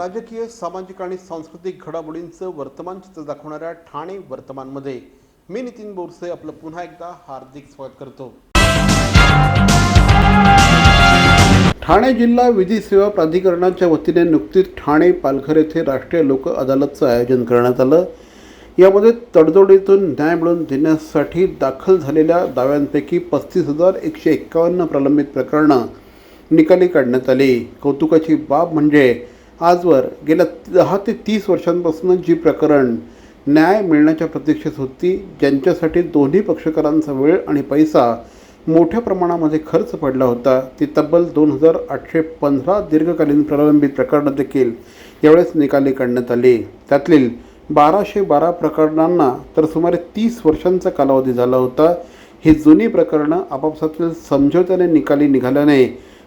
राजकीय सामाजिक आणि सांस्कृतिक घडामोडींचं वर्तमान चित्र दाखवणाऱ्या ठाणे वर्तमानमध्ये मी नितीन बोरसे आपलं पुन्हा एकदा हार्दिक स्वागत करतो. ठाणे जिल्हा विधी सेवा प्राधिकरणाच्या वतीने नुकतीच ठाणे पालघर येथे राष्ट्रीय लोक अदालतचं आयोजन करण्यात आलं. यामध्ये तडजोडीतून न्याय मिळवून देण्यासाठी दाखल झालेल्या दाव्यांपैकी पस्तीस हजार एकशे एक्कावन्न प्रलंबित प्रकरणं निकाली काढण्यात आली. कौतुकाची बाब म्हणजे आजवर गेल्या दहा ते तीस वर्षांपासून जी प्रकरण न्याय मिळण्याच्या प्रतीक्षेत होती ज्यांच्यासाठी दोन्ही पक्षकारांचा वेळ आणि पैसा मोठ्या प्रमाणामध्ये खर्च पडला होता ती तब्बल दोन हजार आठशे पंधरा दीर्घकालीन प्रलंबित प्रकरणं देखील यावेळेस निकाली काढण्यात आली. त्यातील बाराशे बारा प्रकरणांना तर सुमारे तीस वर्षांचा कालावधी झाला होता. ही जुनी प्रकरणं आपापसातील समझोत्याने निकाली निघाल्याने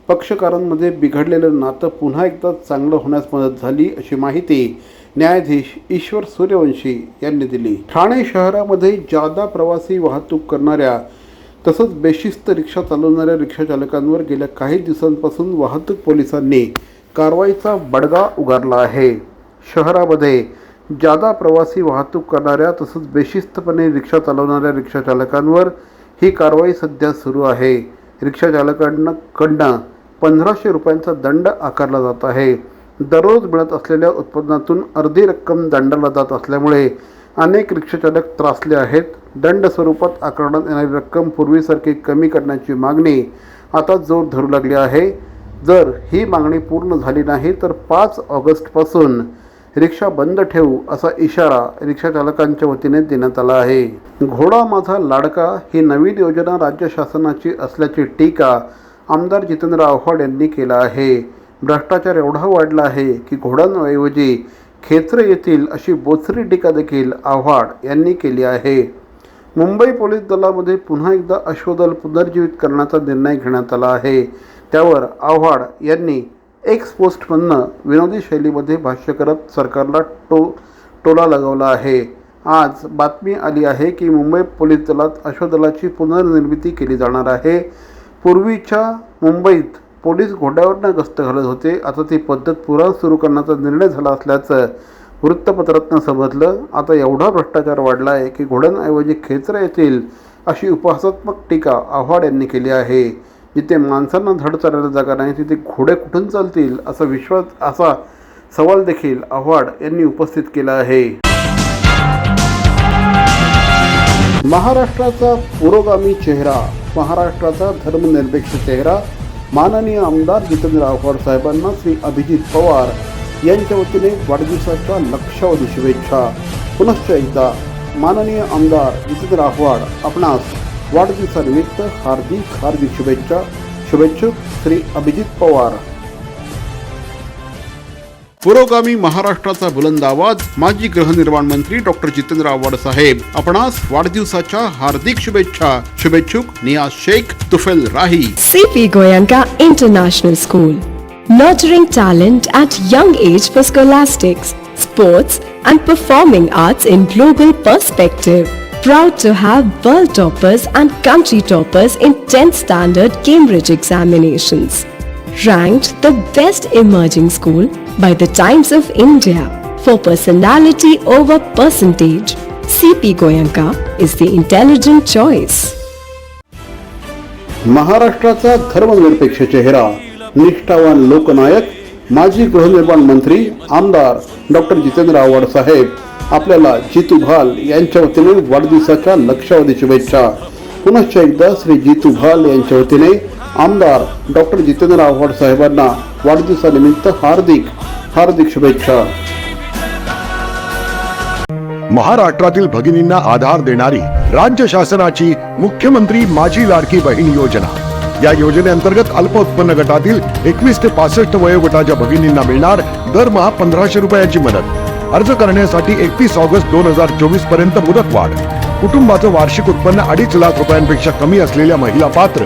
पक्षकारांमध्ये बिघडलेलं नातं पुन्हा एकदा चांगलं होण्यास मदत झाली अशी माहिती न्यायाधीश ईश्वर सूर्यवंशी यांनी दिली. ठाणे शहरामध्ये जादा प्रवासी वाहतूक करणाऱ्या तसंच बेशिस्त रिक्षा चालवणाऱ्या रिक्षाचालकांवर गेल्या काही दिवसांपासून वाहतूक पोलिसांनी कारवाईचा बडगा उगारला आहे. शहरामध्ये जादा प्रवासी वाहतूक करणाऱ्या तसंच बेशिस्तपणे रिक्षा चालवणाऱ्या रिक्षाचालकांवर ही कारवाई सध्या सुरू आहे. रिक्षाचालकांकडनं कडनं पंधराशे रुपयांचा दंड आकारला जात आहे. दररोज मिळत असलेल्या उत्पन्नातून अर्धी रक्कम दंडाला जात असल्यामुळे अनेक रिक्षाचालक त्रासले आहेत. दंड स्वरूपात आकारण्यात येणारी रक्कम पूर्वीसारखी कमी करण्याची मागणी आता जोर धरू लागली आहे. जर ही मागणी पूर्ण झाली नाही तर पाच ऑगस्टपासून रिक्षा बंद ठेवू असा इशारा रिक्षाचालकांच्या वतीने देण्यात आला आहे. घोडा माझा लाडका ही नवीन योजना राज्य शासनाची असल्याची टीका आमदार जितेंद्र आव्हाड यांनी केला आहे. भ्रष्टाचार एवढा वाढला आहे की घोड्यांऐवजी खेचरे येतील अशी बोचरी टीका देखील आव्हाड यांनी केली आहे. मुंबई पोलीस दलामध्ये पुन्हा एकदा अश्वदल पुनर्जीवित करण्याचा निर्णय घेण्यात आला आहे. त्यावर आव्हाड यांनी एक्स पोस्टमधनं विनोदी शैलीमध्ये भाष्य करत सरकारला टो टोला लगावला आहे. आज बातमी आली आहे की मुंबई पोलीस दलात अश्वदलाची पुनर्निर्मिती केली जाणार आहे. पूर्वीच्या मुंबईत पोलीस घोड्यावरनं गस्त घालत होते. आता ती पद्धत पुराण सुरू करण्याचा निर्णय झाला असल्याचं वृत्तपत्रातनं समजलं. आता एवढा भ्रष्टाचार वाढला आहे की घोड्यांऐवजी खेचर येतील अशी उपहासात्मक टीका आव्हाड यांनी केली आहे. जिथे माणसांना धड चालायला जागा नाही तिथे घोडे कुठून चालतील असा विश्वास असा सवाल देखील आव्हाड यांनी उपस्थित केला आहे. महाराष्ट्राचा पुरोगामी चेहरा महाराष्ट्राचा धर्मनिरपेक्ष चेहरा माननीय आमदार जितेंद्र आव्हाड साहेबांना श्री अभिजित पवार यांच्या वतीने वाढदिवसाच्या लक्षावधी शुभेच्छा. पुनश्च एकदा माननीय आमदार जितेंद्र आव्हाड आपणास वाढदिवसानिमित्त हार्दिक हार्दिक शुभेच्छा. शुभेच्छुक श्री अभिजित पवार. पुरोगामी महाराष्ट्राचा बुलंद आवाज माजी गृहनिर्माण मंत्री डॉक्टर जितेंद्र आव्हाड साहेब आपणास वाढदिवसाच्या हार्दिक शुभेच्छा शुभेच्छुक नियाज शेख तुफेल राही CP Goyanka International School. Nurturing talent at young age for scholastics, sports, and performing arts in global perspective. Proud to have world toppers and country toppers in 10th standard Cambridge examinations. Ranked the best emerging school by the Times of India for personality over percentage. CP Goyanka is the intelligent choice. महाराष्ट्राचा धर्मनिरपेक्ष चेहरा निष्ठावान लोकनायक माजी गृहनिर्माण मंत्री आमदार doctor Jitendra Awhad साहेब आपल्याला जितू भाल यांच्या वतीने वाढदिवसाच्या लक्षावधी शुभेच्छा पुनश्च एकदा श्री जितू भाल यांच्या वतीने आमदार डॉक्टर जितेंद्र आव्हाड साहेबांना वाढदिवसानिमित्त हार्दिक हार्दिक शुभेच्छा. महाराष्ट्रातील भगिनींना आधार देणारी राज्य शासनाची मुख्यमंत्री माझी लाडकी बहीण योजना. या योजनेअंतर्गत अल्प उत्पन्न गटातील एकवीस ते पासष्ट वयोगटाच्या भगिनींना मिळणार दरमहा पंधराशे रुपयाची मदत. अर्ज करण्यासाठी एकतीस ऑगस्ट दोन हजार चोवीसपर्यंत मुदतवाढ. कुटुंबाचं वार्षिक उत्पन्न अडीच लाख रुपयांपेक्षा कमी असलेल्या महिला पात्र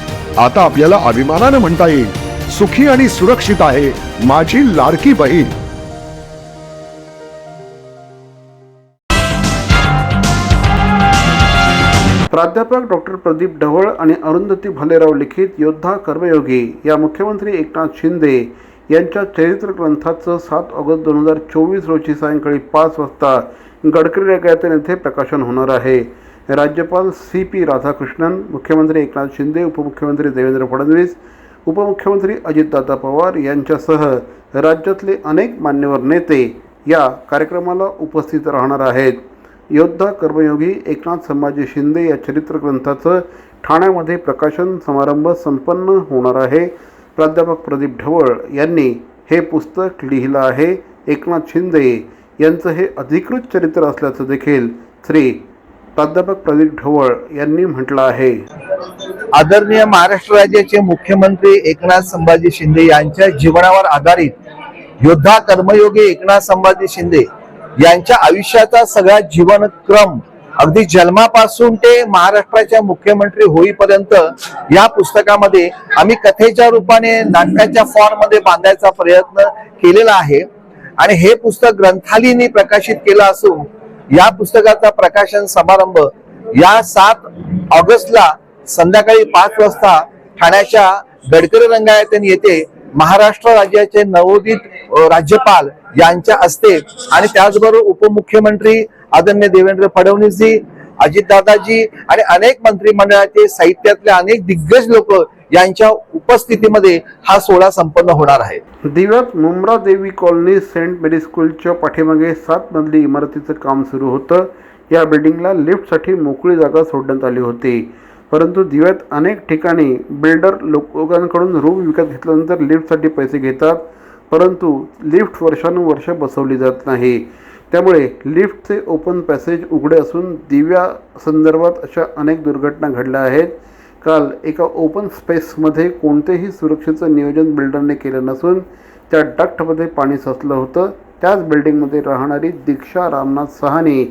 आता आपल्याला अभिमानानं म्हणता येईल सुखी आणि सुरक्षित आहे माझी लाडकी बहीण. प्राध्यापक डॉक्टर प्रदीप ढवळ आणि अरुंधती भालेराव लिखित योद्धा कर्मयोगी या मुख्यमंत्री एकनाथ शिंदे यांच्या चरित्र ग्रंथाचं सात ऑगस्ट दोन हजार चोवीस रोजी सायंकाळी पाच वाजता गडकरी रेगायतन येथे प्रकाशन होणार आहे. राज्यपाल सी पी राधाकृष्णन मुख्यमंत्री एकनाथ शिंदे उपमुख्यमंत्री देवेंद्र फडणवीस उपमुख्यमंत्री अजितदादा पवार यांच्यासह राज्यातले अनेक मान्यवर नेते या कार्यक्रमाला उपस्थित राहणार आहेत. योद्धा कर्मयोगी एकनाथ संभाजी शिंदे या चरित्र ग्रंथाचं ठाण्यामध्ये प्रकाशन समारंभ संपन्न होणार आहे. प्राध्यापक प्रदीप ढवळ यांनी हे पुस्तक लिहिलं आहे. एकनाथ शिंदे यांचं हे अधिकृत चरित्र असल्याचं देखील श्री प्राध्यापक प्रदीप ढवळ यांनी म्हटलं आहे. आदरणीय महाराष्ट्र राज्याचे मुख्यमंत्री एकनाथ संभाजी शिंदे यांच्या जीवनावर आधारित योद्धा कर्मयोगी एकनाथ संभाजी शिंदे यांच्या आयुष्याचा सगळा जीवनक्रम अगदी जन्मापासून ते महाराष्ट्राच्या मुख्यमंत्री होईपर्यंत या पुस्तकामध्ये आम्ही कथेच्या रूपाने नाटकाच्या फॉर्ममध्ये बांधायचा प्रयत्न केलेला आहे. आणि हे पुस्तक ग्रंथालींनी प्रकाशित केलं असून या पुस्तकाचा प्रकाशन समारंभ या सात ऑगस्टला संध्याकाळी पाच वाजता ठाण्याच्या गडकरी रंगायतन येथे महाराष्ट्र राज्याचे नवोदित राज्यपाल यांच्या हस्ते आणि त्याचबरोबर उपमुख्यमंत्री आदरणीय देवेंद्र फडणवीसजी अजितदादाजी आणि अनेक मंत्रिमंडळाचे साहित्यातले अनेक दिग्गज लोक यांच्या उपस्थितीमध्ये हा सोहळा संपन्न होणार आहे. दिव्यात मुंब्रा देवी कॉलनी सेंट मेरी स्कूलच्या पाठीमागे सात मजली इमारतीचं काम सुरू होतं. या बिल्डिंगला लिफ्टसाठी मोकळी जागा सोडण्यात आली होती. परंतु दिव्यात अनेक ठिकाणी बिल्डर लोकांकडून रूम विकत घेतल्यानंतर लिफ्टसाठी पैसे घेतात परंतु लिफ्ट वर्षानुवर्ष बसवली जात नाही. त्यामुळे लिफ्टचे ओपन पॅसेज उघडे असून दिव्या संदर्भात अशा अनेक दुर्घटना घडल्या आहेत. काल एका ओपन स्पेसमध्ये कोणतेही सुरक्षेचं नियोजन बिल्डरने केलं नसून त्या डक्टमध्ये पाणी साचलं होतं. त्याच बिल्डिंगमध्ये राहणारी दीक्षा रामनाथ सहानी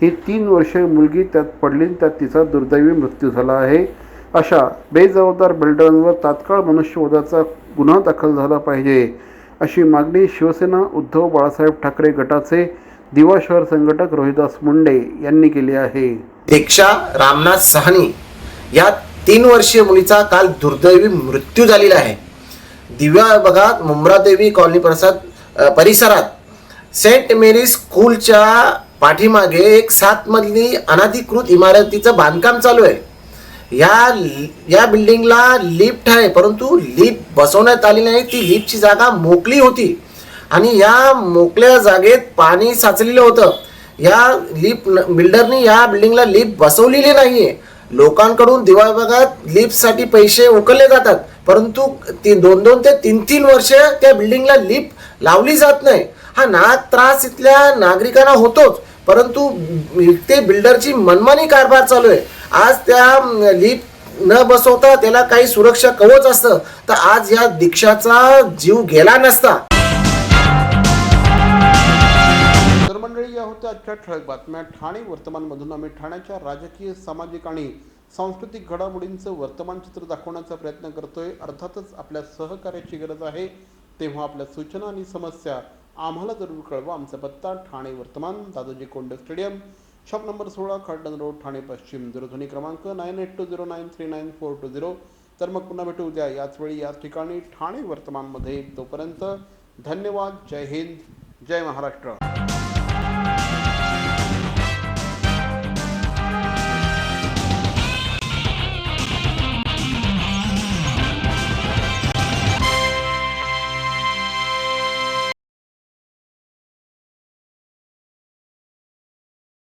ही तीन वर्षे मुलगी त्यात पडली आणि त्यात तिचा दुर्दैवी मृत्यू झाला आहे. अशा बेजबाबदार बिल्डरांवर तात्काळ मनुष्यवधाचा गुन्हा दाखल झाला पाहिजे अशी मागणी शिवसेना उद्धव बाळासाहेब ठाकरे गटाचे दिवा शहर संघटक रोहिदास मुंडे यांनी केली आहे. दीक्षा रामनाथ सहानी या तीन वर्षीय मुलीचा काल दुर्दैवी मृत्यू झालेला आहे. दिव्या विभागात मुंब्रादेवी कॉलनी प्रसाद परिसरात सेंट मेरी स्कूलच्या पाठीमागे एक सात मजली अनधिकृत इमारतीचं बांधकाम चालू आहे. या या बिल्डिंगला लिफ्ट आहे परंतु लिफ्ट बसवण्यात आली नाही. ती लिफ्टची जागा मोकळी होती आणि या मोकळ्या जागेत पाणी साचलेलं होतं. या लिफ्ट बिल्डरनी या बिल्डिंगला लिफ्ट बसवलेली नाहीये. लोकांकडून दिवाळ भागात लिफ्टसाठी पैसे उकलले जातात. परंतु ती दोन दोन ते तीन तीन वर्ष त्या बिल्डिंगला लिफ्ट लावली जात नाही. हा ना त्रास इथल्या नागरिकांना होतोच. परंतु ते बिल्डरची मनमानी कारभार चालू आहे. आज त्या लिफ्ट न बसवता त्याला काही सुरक्षा कवच असतं. तर आज या दीक्षाचा जीव गेला नसता. मंडळी आजच्या ठळक बातम्या ठाणे वर्तमानमधून आम्ही ठाण्याच्या राजकीय सामाजिक आणि सांस्कृतिक घडामोडींचं वर्तमान चित्र दाखवण्याचा प्रयत्न करतोय. अर्थातच आपल्या सहकार्याची गरज आहे. तेव्हा आपल्या सूचना आणि समस्या आम्हाला जरूर कळवा. आमचा पत्ता ठाणे वर्तमान Dadoji Konde stadium. Shop number सोळा खडन रोड ठाणे पश्चिम. दूरध्वनी क्रमांक nine eight two zero nine three nine four two zero. तर मग पुन्हा भेटू उद्या. याच वेळी याच ठिकाणी ठाणे वर्तमानमध्ये तोपर्यंत धन्यवाद. जय हिंद. जय महाराष्ट्र.